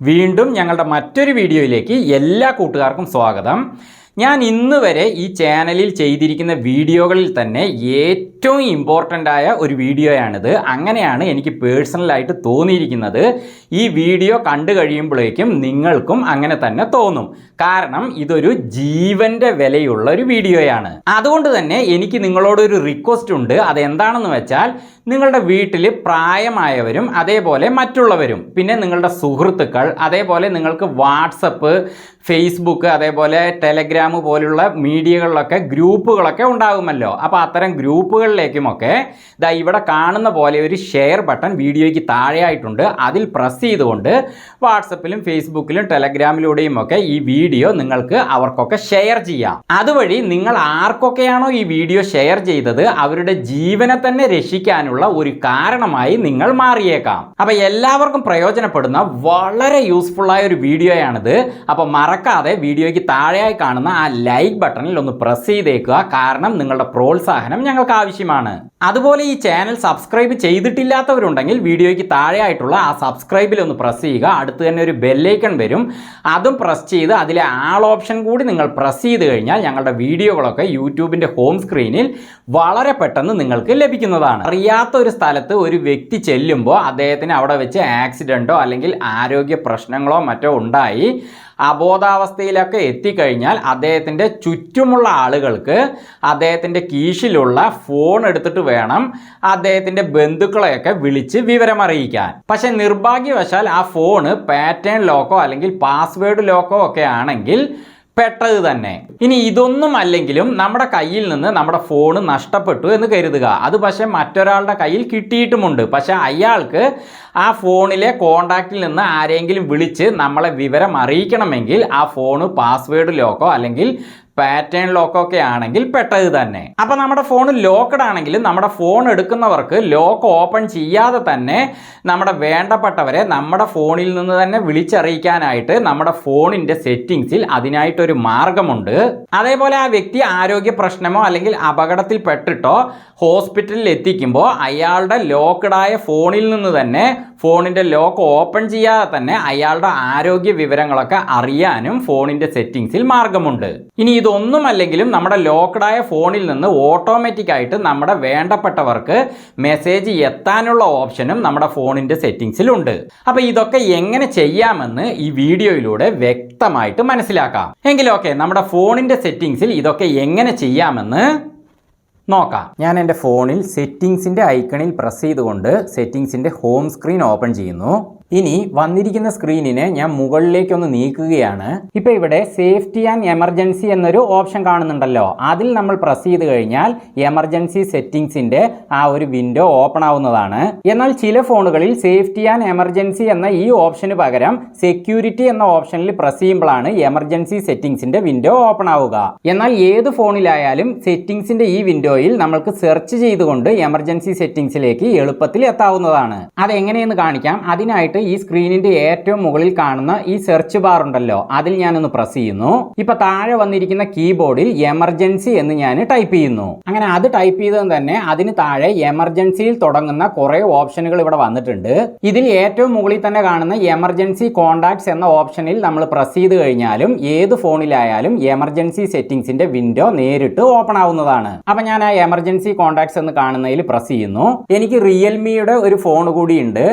വീണ്ടും ഞങ്ങളുടെ മറ്റൊരു വീഡിയോയിലേക്ക് എല്ലാ കൂട്ടുകാർക്കും സ്വാഗതം. ഞാൻ ഇന്ന് വരെ ഈ ചാനലിൽ ചെയ്തിരിക്കുന്ന വീഡിയോകളിൽ തന്നെ ഏറ്റവും ഇമ്പോർട്ടന്റ് ആയ ഒരു വീഡിയോയാണിത്. അങ്ങനെയാണ് എനിക്ക് പേഴ്സണലായിട്ട് തോന്നിയിരിക്കുന്നത്. ഈ വീഡിയോ കണ്ടു കഴിയുമ്പോഴേക്കും നിങ്ങൾക്കും അങ്ങനെ തന്നെ തോന്നും. കാരണം ഇതൊരു ജീവന്റെ വിലയുള്ള ഒരു വീഡിയോയാണ്. അതുകൊണ്ട് തന്നെ എനിക്ക് നിങ്ങളോടൊരു റിക്വസ്റ്റ് ഉണ്ട്. അതെന്താണെന്ന് വെച്ചാൽ നിങ്ങളുടെ വീട്ടിൽ പ്രായമായവരും അതേപോലെ മറ്റുള്ളവരും പിന്നെ നിങ്ങളുടെ സുഹൃത്തുക്കൾ അതേപോലെ നിങ്ങൾക്ക് വാട്സപ്പ് ഫേസ്ബുക്ക് അതേപോലെ ടെലഗ്രാം പോലുള്ള മീഡിയകളിലൊക്കെ ഗ്രൂപ്പുകളൊക്കെ ഉണ്ടാകുമല്ലോ. അപ്പോൾ അത്തരം ഗ്രൂപ്പുകളിലേക്കുമൊക്കെ ദാ ഇവിടെ കാണുന്ന പോലെ ഒരു ഷെയർ ബട്ടൺ വീഡിയോയ്ക്ക് താഴെയായിട്ടുണ്ട്. അതിൽ പ്രസ് ചെയ്തുകൊണ്ട് വാട്സപ്പിലും ഫേസ്ബുക്കിലും ടെലഗ്രാമിലൂടെയും ഒക്കെ ഈ വീഡിയോ നിങ്ങൾക്ക് അവർക്കൊക്കെ ഷെയർ ചെയ്യാം. അതുവഴി നിങ്ങൾ ആർക്കൊക്കെയാണോ ഈ വീഡിയോ ഷെയർ ചെയ്തത് അവരുടെ ജീവനെ തന്നെ രക്ഷിക്കാനുള്ള ഒരു കാരണമായി നിങ്ങൾ മാറിയേക്കാം. അപ്പം എല്ലാവർക്കും പ്രയോജനപ്പെടുന്ന വളരെ യൂസ്ഫുൾ ആയ ഒരു വീഡിയോയാണിത്. അപ്പോൾ മറക്കാതെ വീഡിയോയ്ക്ക് താഴെയായി കാണുന്ന ആ ലൈക്ക് ബട്ടണിൽ ഒന്ന് പ്രസ് ചെയ്തേക്കുക. കാരണം നിങ്ങളുടെ പ്രോത്സാഹനം ഞങ്ങൾക്ക് ആവശ്യമാണ്. അതുപോലെ ഈ ചാനൽ സബ്സ്ക്രൈബ് ചെയ്തിട്ടില്ലാത്തവരുണ്ടെങ്കിൽ വീഡിയോയ്ക്ക് താഴെയായിട്ടുള്ള ആ സബ്സ്ക്രൈബിൽ ഒന്ന് പ്രസ് ചെയ്യുക. അടുത്ത് തന്നെ ഒരു ബെല്ലൈക്കൺ വരും. അതും പ്രസ് ചെയ്ത് അതിലെ ആൾ ഓപ്ഷൻ കൂടി നിങ്ങൾ പ്രസ് ചെയ്ത് കഴിഞ്ഞാൽ ഞങ്ങളുടെ വീഡിയോകളൊക്കെ യൂട്യൂബിന്റെ ഹോം സ്ക്രീനിൽ വളരെ പെട്ടെന്ന് നിങ്ങൾക്ക് ലഭിക്കുന്നതാണ്. അറിയാത്ത ഒരു സ്ഥലത്ത് ഒരു വ്യക്തി ചെല്ലുമ്പോൾ അദ്ദേഹത്തിന് അവിടെ വെച്ച് ആക്സിഡന്റോ അല്ലെങ്കിൽ ആരോഗ്യ പ്രശ്നങ്ങളോ മറ്റോ ഉണ്ടായി അബോധാവസ്ഥയിലൊക്കെ എത്തിക്കഴിഞ്ഞാൽ അദ്ദേഹത്തിന്റെ ചുറ്റുമുള്ള ആളുകൾക്ക് അദ്ദേഹത്തിന്റെ കീഴിലുള്ള ഫോൺ എടുത്തിട്ട് വേണം അദ്ദേഹത്തിന്റെ ബന്ധുക്കളെയൊക്കെ വിളിച്ച് വിവരമറിയിക്കാൻ. പക്ഷെ നിർഭാഗ്യവശാൽ ആ ഫോണ് പാറ്റേൺ ലോക്കോ അല്ലെങ്കിൽ പാസ്വേഡ് ലോക്കോ ഒക്കെ ആണെങ്കിൽ പെട്ടത് തന്നെ. ഇനി ഇതൊന്നും അല്ലെങ്കിലും നമ്മുടെ കയ്യിൽ നിന്ന് നമ്മുടെ ഫോൺ നഷ്ടപ്പെട്ടു എന്ന് കരുതുക. അത് പക്ഷേ മറ്റൊരാളുടെ കയ്യിൽ കിട്ടിയിട്ടുമുണ്ട്. പക്ഷേ അയാൾക്ക് ആ ഫോണിലെ കോണ്ടാക്റ്റിൽ നിന്ന് ആരെങ്കിലും വിളിച്ച് നമ്മളെ വിവരം അറിയിക്കണമെങ്കിൽ ആ ഫോണ് പാസ്വേഡ് ലോക്കോ അല്ലെങ്കിൽ പാറ്റേൺ ലോക്ക് ഒക്കെ ആണെങ്കിൽ പെട്ടത് തന്നെ. അപ്പൊ നമ്മുടെ ഫോൺ ലോക്കഡ് ആണെങ്കിൽ നമ്മുടെ ഫോൺ എടുക്കുന്നവർക്ക് ലോക്ക് ഓപ്പൺ ചെയ്യാതെ തന്നെ നമ്മുടെ വേണ്ടപ്പെട്ടവരെ നമ്മുടെ ഫോണിൽ നിന്ന് തന്നെ വിളിച്ചറിയിക്കാനായിട്ട് നമ്മുടെ ഫോണിന്റെ സെറ്റിങ്സിൽ അതിനായിട്ടൊരു മാർഗമുണ്ട്. അതേപോലെ ആ വ്യക്തി ആരോഗ്യ പ്രശ്നമോ അല്ലെങ്കിൽ അപകടത്തിൽ പെട്ടിട്ടോ ഹോസ്പിറ്റലിൽ എത്തിക്കുമ്പോൾ അയാളുടെ ലോക്കഡായ ഫോണിൽ നിന്ന് തന്നെ ഫോണിന്റെ ലോക്ക് ഓപ്പൺ ചെയ്യാതെ തന്നെ അയാളുടെ ആരോഗ്യ വിവരങ്ങളൊക്കെ അറിയാനും ഫോണിന്റെ സെറ്റിങ്സിൽ മാർഗമുണ്ട്. ഇനി ഇതൊന്നുമല്ലെങ്കിലും നമ്മുടെ ലോക്ക്ഡായ ഫോണിൽ നിന്ന് ഓട്ടോമാറ്റിക് ആയിട്ട് നമ്മുടെ വേണ്ടപ്പെട്ടവർക്ക് മെസ്സേജ് എത്താനുള്ള ഓപ്ഷനും നമ്മുടെ ഫോണിന്റെ സെറ്റിങ്സിലുണ്ട് അപ്പോൾ ഇതൊക്കെ എങ്ങനെ ചെയ്യാമെന്ന് ഈ വീഡിയോയിലൂടെ വ്യക്തമായിട്ട് മനസ്സിലാക്കാം. എങ്കിലൊക്കെ നമ്മുടെ ഫോണിന്റെ സെറ്റിങ്സിൽ ഇതൊക്കെ എങ്ങനെ ചെയ്യാമെന്ന് നോക്കാം. ഞാൻ എന്റെ ഫോണിൽ സെറ്റിങ്സിന്റെ ഐക്കണിൽ പ്രസ് ചെയ്തുകൊണ്ട് സെറ്റിങ്സിന്റെ ഹോം സ്ക്രീൻ ഓപ്പൺ ചെയ്യുന്നു. ഇനി വന്നിരിക്കുന്ന സ്ക്രീനിനെ ഞാൻ മുകളിലേക്കൊന്ന് നീക്കുകയാണ്. ഇപ്പൊ ഇവിടെ സേഫ്റ്റി ആൻഡ് എമർജൻസി എന്നൊരു ഓപ്ഷൻ കാണുന്നുണ്ടല്ലോ. അതിൽ നമ്മൾ പ്രസ് ചെയ്ത് കഴിഞ്ഞാൽ എമർജൻസി സെറ്റിംഗ്സിന്റെ ആ ഒരു വിൻഡോ ഓപ്പൺ ആവുന്നതാണ്. എന്നാൽ ചില ഫോണുകളിൽ സേഫ്റ്റി ആൻഡ് എമർജൻസി എന്ന ഈ ഓപ്ഷന് പകരം സെക്യൂരിറ്റി എന്ന ഓപ്ഷനിൽ പ്രസ് ചെയ്യുമ്പോഴാണ് എമർജൻസി സെറ്റിംഗ്സിന്റെ വിൻഡോ ഓപ്പൺ ആവുക. എന്നാൽ ഏത് ഫോണിലായാലും സെറ്റിംഗ്സിന്റെ ഈ വിൻഡോയിൽ നമ്മൾക്ക് സെർച്ച് ചെയ്തുകൊണ്ട് എമർജൻസി സെറ്റിംഗ്സിലേക്ക് എളുപ്പത്തിൽ എത്താവുന്നതാണ്. അതെങ്ങനെയെന്ന് കാണിക്കാം. അതിനായിട്ട് ഈ സ്ക്രീനിന്റെ ഏറ്റവും മുകളിൽ കാണുന്ന ഈ സെർച്ച് ബാർ ഉണ്ടല്ലോ അതിൽ ഞാനൊന്ന് പ്രസ് ചെയ്യുന്നു. ഇപ്പൊ താഴെ വന്നിരിക്കുന്ന കീബോർഡിൽ എമർജൻസി എന്ന് ഞാൻ ടൈപ്പ് ചെയ്യുന്നു. അങ്ങനെ അത് ടൈപ്പ് ചെയ്തത് തന്നെ അതിന് താഴെ എമർജൻസിയിൽ തുടങ്ങുന്ന കുറെ ഓപ്ഷനുകൾ ഇവിടെ വന്നിട്ടുണ്ട്. ഇതിൽ ഏറ്റവും മുകളിൽ തന്നെ കാണുന്ന എമർജൻസി കോണ്ടാക്ട്സ് എന്ന ഓപ്ഷനിൽ നമ്മൾ പ്രസ് ചെയ്ത് കഴിഞ്ഞാലും ഏത് ഫോണിലായാലും എമർജൻസി സെറ്റിംഗ്സിന്റെ വിൻഡോ നേരിട്ട് ഓപ്പൺ ആവുന്നതാണ്. അപ്പൊ ഞാൻ ആ എമർജൻസി കോണ്ടാക്ട്സ് എന്ന് കാണുന്നതിൽ പ്രസ് ചെയ്യുന്നു. എനിക്ക് റിയൽമിയുടെ ഒരു ഫോൺ കൂടിയുണ്ട്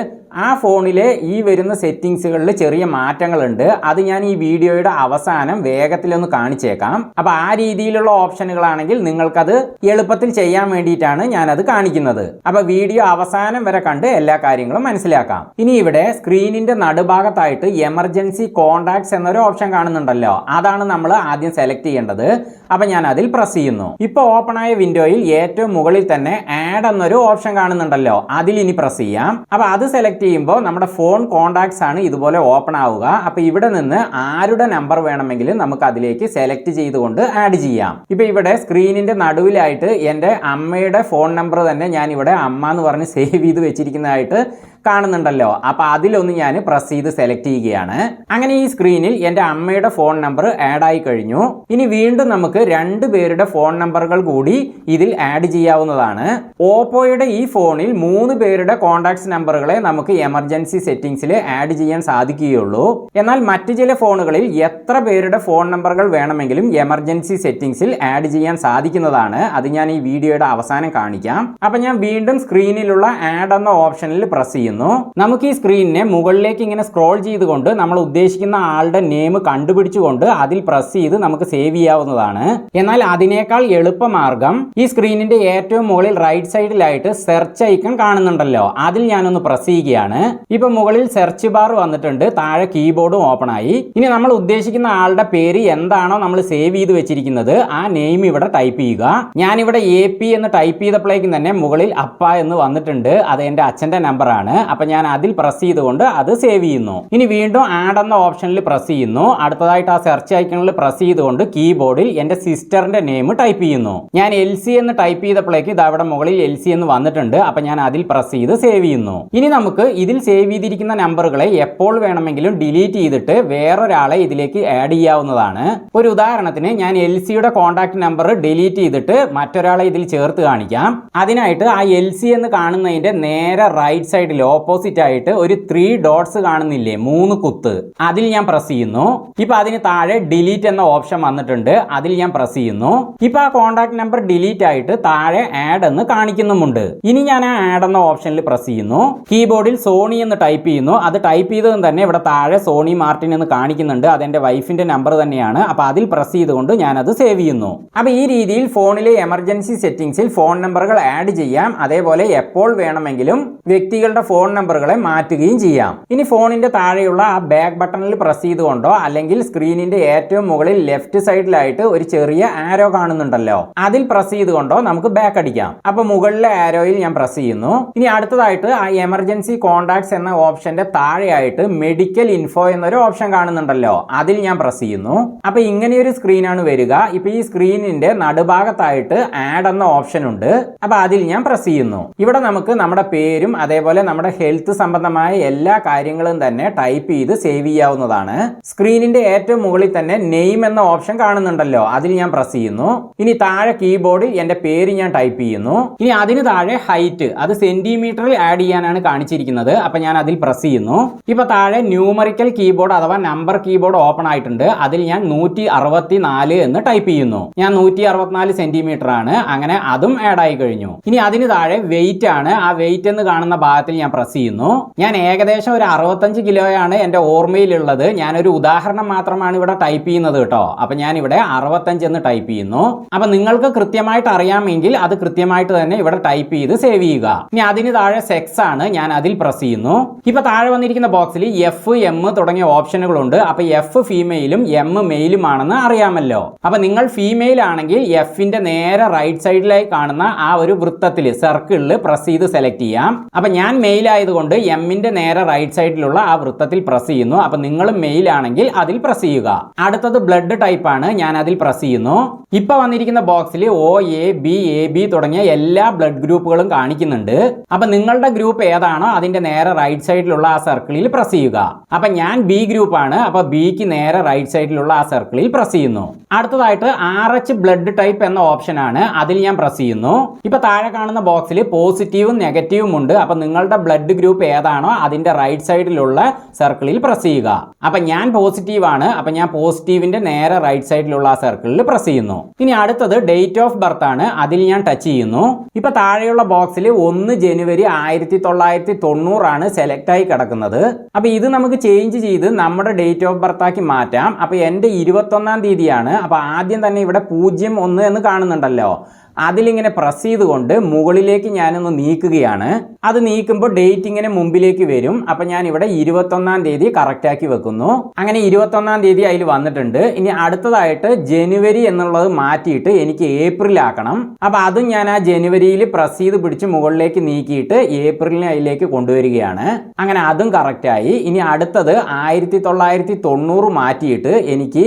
ആ ഫോണിലെ ഈ വരുന്ന സെറ്റിങ്സുകളിൽ ചെറിയ മാറ്റങ്ങളുണ്ട്. അത് ഞാൻ ഈ വീഡിയോയുടെ അവസാനം വേഗത്തിലൊന്ന് കാണിച്ചേക്കാം. അപ്പോൾ ആ രീതിയിലുള്ള ഓപ്ഷനുകളാണെങ്കിൽ നിങ്ങൾക്കത് എളുപ്പത്തിൽ ചെയ്യാൻ വേണ്ടിയിട്ടാണ് ഞാനത് കാണിക്കുന്നത്. അപ്പോൾ വീഡിയോ അവസാനം വരെ കണ്ട് എല്ലാ കാര്യങ്ങളും മനസ്സിലാക്കാം. ഇനി ഇവിടെ സ്ക്രീനിന്റെ നടുഭാഗത്തായിട്ട് എമർജൻസി കോണ്ടാക്ട്സ് എന്നൊരു ഓപ്ഷൻ കാണുന്നുണ്ടല്ലോ. അതാണ് നമ്മൾ ആദ്യം സെലക്ട് ചെയ്യേണ്ടത്. അപ്പോൾ ഞാൻ അതിൽ പ്രസ് ചെയ്യുന്നു. ഇപ്പോൾ ഓപ്പൺ ആയ വിൻഡോയിൽ ഏറ്റവും മുകളിൽ തന്നെ ആഡ് എന്നൊരു ഓപ്ഷൻ കാണുന്നുണ്ടല്ലോ. അതിൽ ഇനി പ്രസ് ചെയ്യാം. അപ്പോൾ അത് സെലക്ട് ചെയ്യുമ്പോൾ നമ്മുടെ ഫോൺ കോൺടാക്ട്സ് ആണ് ഇതുപോലെ ഓപ്പൺ ആവുക. അപ്പോൾ ഇവിടെ നിന്ന് ആരുടെ നമ്പർ വേണമെങ്കിലും നമുക്ക് അതിലേക്ക് സെലക്ട് ചെയ്തുകൊണ്ട് ആഡ് ചെയ്യാം. ഇപ്പോൾ ഇവിടെ സ്ക്രീനിന്റെ നടുവിലായിട്ട് എന്റെ അമ്മയുടെ ഫോൺ നമ്പർ തന്നെ ഞാൻ ഇവിടെ അമ്മ എന്ന് പറഞ്ഞ് സേവ് ചെയ്ത് വെച്ചിരിക്കുന്നതായിട്ട് കാണുന്നുണ്ടല്ലോ. അപ്പൊ അതിലൊന്ന് ഞാൻ പ്രസ് ചെയ്ത് സെലക്ട് ചെയ്യുകയാണ്. അങ്ങനെ ഈ സ്ക്രീനിൽ എന്റെ അമ്മയുടെ ഫോൺ നമ്പർ ആഡ് ആയി കഴിഞ്ഞു. ഇനി വീണ്ടും നമുക്ക് രണ്ടു പേരുടെ ഫോൺ നമ്പറുകൾ കൂടി ഇതിൽ ആഡ് ചെയ്യാവുന്നതാണ്. ഓപ്പോയുടെ ഈ ഫോണിൽ മൂന്ന് പേരുടെ കോൺടാക്ട്സ് നമ്പറുകളെ നമുക്ക് എമർജൻസി സെറ്റിംഗ്സിൽ ആഡ് ചെയ്യാൻ സാധിക്കുകയുള്ളൂ. എന്നാൽ മറ്റു ചില ഫോണുകളിൽ എത്ര പേരുടെ ഫോൺ നമ്പറുകൾ വേണമെങ്കിലും എമർജൻസി സെറ്റിംഗ്സിൽ ആഡ് ചെയ്യാൻ സാധിക്കുന്നതാണ്. അത് ഞാൻ ഈ വീഡിയോയുടെ അവസാനം കാണിക്കാം. അപ്പൊ ഞാൻ വീണ്ടും സ്ക്രീനിലുള്ള ആഡ് എന്ന ഓപ്ഷനിൽ പ്രസ് ചെയ്യുന്നു. നമുക്ക് ഈ സ്ക്രീനിനെ മുകളിലേക്ക് ഇങ്ങനെ സ്ക്രോൾ ചെയ്തുകൊണ്ട് നമ്മൾ ഉദ്ദേശിക്കുന്ന ആളുടെ നെയിം കണ്ടുപിടിച്ചുകൊണ്ട് അതിൽ പ്രസ് ചെയ്ത് നമുക്ക് സേവ് ചെയ്യാവുന്നതാണ്. എന്നാൽ അതിനേക്കാൾ എളുപ്പമാർഗം ഈ സ്ക്രീനിന്റെ ഏറ്റവും മുകളിൽ റൈറ്റ് സൈഡിലായിട്ട് സെർച്ച് ഐക്കൺ കാണുന്നുണ്ടല്ലോ. അതിൽ ഞാനൊന്ന് പ്രസ് ചെയ്യുകയാണ്. ഇപ്പൊ മുകളിൽ സെർച്ച് ബാർ വന്നിട്ടുണ്ട്. താഴെ കീബോർഡും ഓപ്പൺ ആയി. ഇനി നമ്മൾ ഉദ്ദേശിക്കുന്ന ആളുടെ പേര് എന്താണോ നമ്മൾ സേവ് ചെയ്ത് വെച്ചിരിക്കുന്നത്. ആ നെയിം ഇവിടെ ടൈപ്പ് ചെയ്യുക. ഞാനിവിടെ എ പി എന്ന് ടൈപ്പ് ചെയ്തപ്പോഴേക്കും തന്നെ മുകളിൽ അപ്പ എന്ന് വന്നിട്ടുണ്ട്. അത് എന്റെ അച്ഛന്റെ നമ്പറാണ് അപ്പൊ ഞാൻ അതിൽ പ്രസ് ചെയ്തുകൊണ്ട് അത് സേവ് ചെയ്യുന്നു. ഇനി വീണ്ടും ആഡ് എന്ന ഓപ്ഷനിൽ പ്രസ് ചെയ്യുന്നു. അടുത്തതായിട്ട് ആ സെർച്ച് ഐക്കണിൽ പ്രസ് ചെയ്തുകൊണ്ട് കീബോർഡിൽ എന്റെ സിസ്റ്ററിന്റെ നെയിം ടൈപ്പ് ചെയ്യുന്നു. ഞാൻ എൽ സി എന്ന് ടൈപ്പ് ചെയ്തപ്പോഴേക്ക് ഇത് അവിടെ മുകളിൽ എൽ സി എന്ന് വന്നിട്ടുണ്ട്. അപ്പൊ ഞാൻ അതിൽ പ്രസ് ചെയ്ത് സേവ് ചെയ്യുന്നു. ഇനി നമുക്ക് ഇതിൽ സേവ് ചെയ്തിരിക്കുന്ന നമ്പറുകളെ എപ്പോൾ വേണമെങ്കിലും ഡിലീറ്റ് ചെയ്തിട്ട് വേറൊരാളെ ഇതിലേക്ക് ആഡ് ചെയ്യാവുന്നതാണ്. ഒരു ഉദാഹരണത്തിന് ഞാൻ എൽ സിയുടെ കോൺടാക്ട് നമ്പർ ഡിലീറ്റ് ചെയ്തിട്ട് മറ്റൊരാളെ ഇതിൽ ചേർത്ത് കാണിക്കാം. അതിനായിട്ട് ആ എൽ സി എന്ന് കാണുന്നതിന്റെ നേരെ റൈറ്റ് സൈഡിൽ ഓപ്പോസിറ്റ് ആയിട്ട് ഒരു ത്രീ ഡോട്ട്സ് കാണുന്നില്ലേ? മൂന്ന് കുത്ത്. അതിൽ ഞാൻ പ്രസ് ചെയ്യുന്നു. ഇപ്പൊ അതിന് താഴെ ഡിലീറ്റ് എന്ന ഓപ്ഷൻ വന്നിട്ടുണ്ട്. അതിൽ ഞാൻ പ്രസ് ചെയ്യുന്നു. ഇപ്പൊ ആ കോൺടാക്ട് നമ്പർ ഡിലീറ്റ് ആയിട്ട് താഴെ ആഡ് എന്ന് കാണിക്കുന്നുമുണ്ട്. ഇനി ഞാൻ ആ ആഡ് എന്ന ഓപ്ഷനിൽ പ്രസ് ചെയ്യുന്നു. കീബോർഡിൽ സോണി എന്ന് ടൈപ്പ് ചെയ്യുന്നു. അത് ടൈപ്പ് ചെയ്തതും തന്നെ ഇവിടെ താഴെ സോണി മാർട്ടിൻ എന്ന് കാണിക്കുന്നുണ്ട്. അതെന്റെ വൈഫിന്റെ നമ്പർ തന്നെയാണ്. അപ്പൊ അതിൽ പ്രസ് ചെയ്തുകൊണ്ട് ഞാൻ അത് സേവ് ചെയ്യുന്നു. അപ്പൊ ഈ രീതിയിൽ ഫോണിലെ എമർജൻസി സെറ്റിംഗ്സിൽ ഫോൺ നമ്പറുകൾ ആഡ് ചെയ്യാം. അതേപോലെ എപ്പോൾ വേണമെങ്കിലും വ്യക്തികളുടെ ഫോൺ നമ്പറുകളെ മാറ്റുകയും ചെയ്യാം. ഇനി ഫോണിന്റെ താഴെയുള്ള ആ ബാക്ക് ബട്ടണിൽ പ്രസ് ചെയ്തുകൊണ്ടോ അല്ലെങ്കിൽ സ്ക്രീനിന്റെ ഏറ്റവും മുകളിൽ ലെഫ്റ്റ് സൈഡിലായിട്ട് ഒരു ചെറിയ ആരോ കാണുന്നുണ്ടല്ലോ. അതിൽ പ്രസ് ചെയ്തുകൊണ്ടോ നമുക്ക് ബാക്ക് അടിക്കാം. അപ്പൊ മുകളിലെ ആരോയിൽ ഞാൻ പ്രസ് ചെയ്യുന്നു. ഇനി അടുത്തതായിട്ട് ആ എമർജൻസി കോൺടാക്ട്സ് എന്ന ഓപ്ഷന്റെ താഴെയായിട്ട് മെഡിക്കൽ ഇൻഫോ എന്നൊരു ഓപ്ഷൻ കാണുന്നുണ്ടല്ലോ. അതിൽ ഞാൻ പ്രസ് ചെയ്യുന്നു. അപ്പൊ ഇങ്ങനെയൊരു സ്ക്രീനാണ് വരിക. ഇപ്പൊ ഈ സ്ക്രീനിന്റെ നടുഭാഗത്തായിട്ട് ആഡ് എന്ന ഓപ്ഷൻ ഉണ്ട്. അപ്പൊ അതിൽ ഞാൻ പ്രസ് ചെയ്യുന്നു. ഇവിടെ നമുക്ക് നമ്മുടെ പേരും അതേപോലെ നമ്മുടെ ഹെൽത്ത് സംബന്ധമായ എല്ലാ കാര്യങ്ങളും തന്നെ ടൈപ്പ് ചെയ്ത് സേവ് ചെയ്യാവുന്നതാണ്. സ്ക്രീനിന്റെ ഏറ്റവും മുകളിൽ തന്നെ നെയിം എന്ന ഓപ്ഷൻ കാണുന്നുണ്ടല്ലോ അതിൽ ഞാൻ പ്രസ് ചെയ്യുന്നു. ഇനി താഴെ കീബോർഡിൽ എന്റെ പേര് ഞാൻ ടൈപ്പ് ചെയ്യുന്നു. ഇനി അതിന് താഴെ ഹൈറ്റ് അത് സെന്റിമീറ്ററിൽ ആഡ് ചെയ്യാനാണ് കാണിച്ചിരിക്കുന്നത്. അപ്പൊ ഞാൻ അതിൽ പ്രസ് ചെയ്യുന്നു. ഇപ്പൊ താഴെ ന്യൂമറിക്കൽ കീബോർഡ് അഥവാ നമ്പർ കീബോർഡ് ഓപ്പൺ ആയിട്ടുണ്ട്. അതിൽ ഞാൻ നൂറ്റി അറുപത്തി നാല് എന്ന് ടൈപ്പ് ചെയ്യുന്നു. ഞാൻ നൂറ്റി അറുപത്തിനാല് സെന്റിമീറ്റർ ആണ് അങ്ങനെ അതും ആഡ് ആയി കഴിഞ്ഞു. ഇനി അതിന് താഴെ വെയിറ്റ് ആണ്. ആ വെയിറ്റ് എന്ന് കാണുന്ന ഭാഗത്തിൽ ഞാൻ പ്രസ് ചെയ്യുന്നു. ഞാൻ ഏകദേശം ഒരു അറുപത്തഞ്ച് കിലോയാണ് എന്റെ ഓർമ്മയിലുള്ളത്. ഞാനൊരു ഉദാഹരണം മാത്രമാണ് ഇവിടെ ടൈപ്പ് ചെയ്യുന്നത് കേട്ടോ. അപ്പൊ ഞാൻ ഇവിടെ അറുപത്തഞ്ച് എന്ന് ടൈപ്പ് ചെയ്യുന്നു. അപ്പൊ നിങ്ങൾക്ക് കൃത്യമായിട്ട് അറിയാമെങ്കിൽ അത് കൃത്യമായിട്ട് തന്നെ ഇവിടെ ടൈപ്പ് ചെയ്ത് സേവ് ചെയ്യുക. ഇനി അതിന് താഴെ സെക്സ് ആണ് ഞാൻ അതിൽ പ്രസ് ചെയ്യുന്നു. ഇപ്പൊ താഴെ വന്നിരിക്കുന്ന ബോക്സിൽ എഫ് എം തുടങ്ങിയ ഓപ്ഷനുകളുണ്ട് അപ്പൊ എഫ് ഫീമെയിലും എം മെയിലും ആണെന്ന് അറിയാമല്ലോ. അപ്പൊ നിങ്ങൾ ഫീമെയിൽ ആണെങ്കിൽ എഫിന്റെ നേരെ റൈറ്റ് സൈഡിലായി കാണുന്ന ആ ഒരു വൃത്തത്തിൽ സർക്കിളിൽ പ്രസ് ചെയ്ത് സെലക്ട് ചെയ്യാം. അപ്പൊ ഞാൻ മെയിൽ ആയതുകൊണ്ട് എമ്മിന്റെ നേരെ റൈറ്റ് സൈഡിലുള്ള ആ വൃത്തത്തിൽ പ്രസ് ചെയ്യുന്നു. അപ്പൊ നിങ്ങൾ മെയിൽ ആണെങ്കിൽ അതിൽ പ്രസ് ചെയ്യുക. അടുത്തത് ബ്ലഡ് ടൈപ്പ് ആണ്. ഞാൻ അതിൽ പ്രസ് ചെയ്യുന്നു. ഇപ്പൊ വന്നിരിക്കുന്ന ബോക്സിൽ O A B A B തുടങ്ങിയ എല്ലാ ബ്ലഡ് ഗ്രൂപ്പുകളും കാണിക്കുന്നുണ്ട്. അപ്പൊ നിങ്ങളുടെ ഗ്രൂപ്പ് ഏതാണോ അതിന്റെ നേരെ റൈറ്റ് സൈഡിലുള്ള ആ സർക്കിളിൽ പ്രസ് ചെയ്യുക. അപ്പൊ ഞാൻ ബി ഗ്രൂപ്പ് ആണ്. അപ്പൊ ബിക്ക് നേരെ റൈറ്റ് സൈഡിലുള്ള ആ സർക്കിളിൽ പ്രസ് ചെയ്യുന്നു. അടുത്തതായിട്ട് ആർ എച്ച് ബ്ലഡ് ടൈപ്പ് എന്ന ഓപ്ഷൻ ആണ്. അതിൽ ഞാൻ പ്രസ് ചെയ്യുന്നു. ഇപ്പൊ താഴെ കാണുന്ന ബോക്സിൽ പോസിറ്റീവും നെഗറ്റീവും ഉണ്ട്. അപ്പൊ നിങ്ങളുടെ ബ്ലഡ് ഗ്രൂപ്പ് ഏതാണോ അതിന്റെ റൈറ്റ് സൈഡിലുള്ള സർക്കിളിൽ പ്രസ് ചെയ്യുക. അപ്പൊ ഞാൻ പോസിറ്റീവ് ആണ്. അപ്പൊ ഞാൻ പോസിറ്റീവിന്റെ നേരെ റൈറ്റ് സൈഡിലുള്ള ആ സർക്കിളിൽ പ്രസ് ചെയ്യുന്നു. ഇനി അടുത്തത് ഡേറ്റ് ഓഫ് ബർത്ത് ആണ്. അതിൽ ഞാൻ ടച്ച് ചെയ്യുന്നു. ഇപ്പൊ താഴെയുള്ള ബോക്സിൽ ഒന്ന് ജനുവരി ആയിരത്തി തൊള്ളായിരത്തി തൊണ്ണൂറാണ് സെലക്ട് ആയി കിടക്കുന്നത്. അപ്പൊ ഇത് നമുക്ക് ചേഞ്ച് ചെയ്ത് നമ്മുടെ ഡേറ്റ് ഓഫ് ബർത്ത് ആക്കി മാറ്റാം. അപ്പൊ എന്റെ ഇരുപത്തൊന്നാം തീയതിയാണ്. അപ്പൊ ആദ്യം തന്നെ ഇവിടെ പൂജ്യം ഒന്ന് എന്ന് കാണുന്നുണ്ടല്ലോ. അതിലിങ്ങനെ പ്രസ് ചെയ്തുകൊണ്ട് മുകളിലേക്ക് ഞാനൊന്ന് നീക്കുകയാണ്. അത് നീക്കുമ്പോൾ ഡേറ്റ് ഇങ്ങനെ മുമ്പിലേക്ക് വരും. അപ്പം ഞാൻ ഇവിടെ ഇരുപത്തൊന്നാം തീയതി കറക്റ്റ് ആക്കി വെക്കുന്നു. അങ്ങനെ ഇരുപത്തൊന്നാം തീയതി അതിൽ വന്നിട്ടുണ്ട്. ഇനി അടുത്തതായിട്ട് ജനുവരി എന്നുള്ളത് മാറ്റിയിട്ട് എനിക്ക് ഏപ്രിൽ ആക്കണം. അപ്പം അതും ഞാൻ ആ ജനുവരിയിൽ പ്രസ് ചെയ്ത് പിടിച്ച് മുകളിലേക്ക് നീക്കിയിട്ട് ഏപ്രിലിനെ അതിലേക്ക് കൊണ്ടുവരികയാണ്. അങ്ങനെ അതും കറക്റ്റായി ഇനി അടുത്തത് ആയിരത്തി തൊള്ളായിരത്തി തൊണ്ണൂറ് മാറ്റിയിട്ട് എനിക്ക്